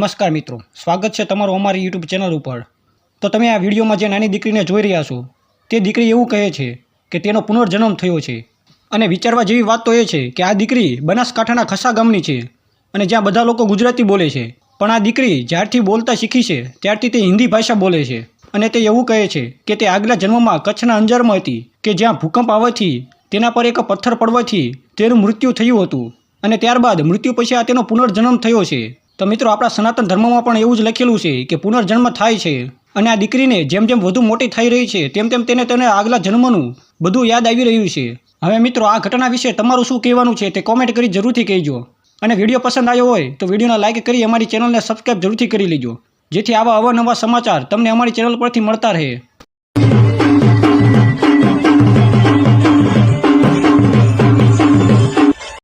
નમસ્કાર મિત્રો. સ્વાગત છે તમારું અમારી યુટ્યુબ ચેનલ ઉપર. તો તમે આ વિડીયોમાં જે નાની દીકરીને જોઈ રહ્યા છો, તે દીકરી એવું કહે છે કે તેનો પુનર્જન્મ થયો છે. અને વિચારવા જેવી વાત તો એ છે કે આ દીકરી બનાસકાંઠાના ખસા ગામની છે અને જ્યાં બધા લોકો ગુજરાતી બોલે છે. પણ આ દીકરી જ્યારથી બોલતા શીખી છે, ત્યારથી તે હિન્દી ભાષા બોલે છે. અને તે એવું કહે છે કે તે આગલા જન્મમાં કચ્છના અંજારમાં હતી કે જ્યાં ભૂકંપ આવવાથી તેના પર એક પથ્થર પડવાથી તેનું મૃત્યુ થયું હતું. અને ત્યારબાદ મૃત્યુ પછી આ તેનો પુનર્જન્મ થયો છે. તો મિત્રો, આપણા સનાતન ધર્મમાં પણ એવું જ લખેલું છે કે પુનર્જન્મ થાય છે અને આ દીકરીને જેમ જેમ વધુ મોટી થઈ રહી છે, તેમ તેમ તેને તેને આગલા જન્મનું બધું યાદ આવી રહ્યું છે. હવે મિત્રો, આ ઘટના વિશે તમારું શું કહેવાનું છે તે કોમેન્ટ કરી જરૂરથી કહેજો. અને વીડિયો પસંદ આવ્યો હોય તો વિડીયોને લાઇક કરી અમારી ચેનલને સબસ્ક્રાઈબ જરૂરથી કરી લેજો. જેથી આવા અવાનવા સમાચાર તમને અમારી ચેનલ પરથી મળતા રહે.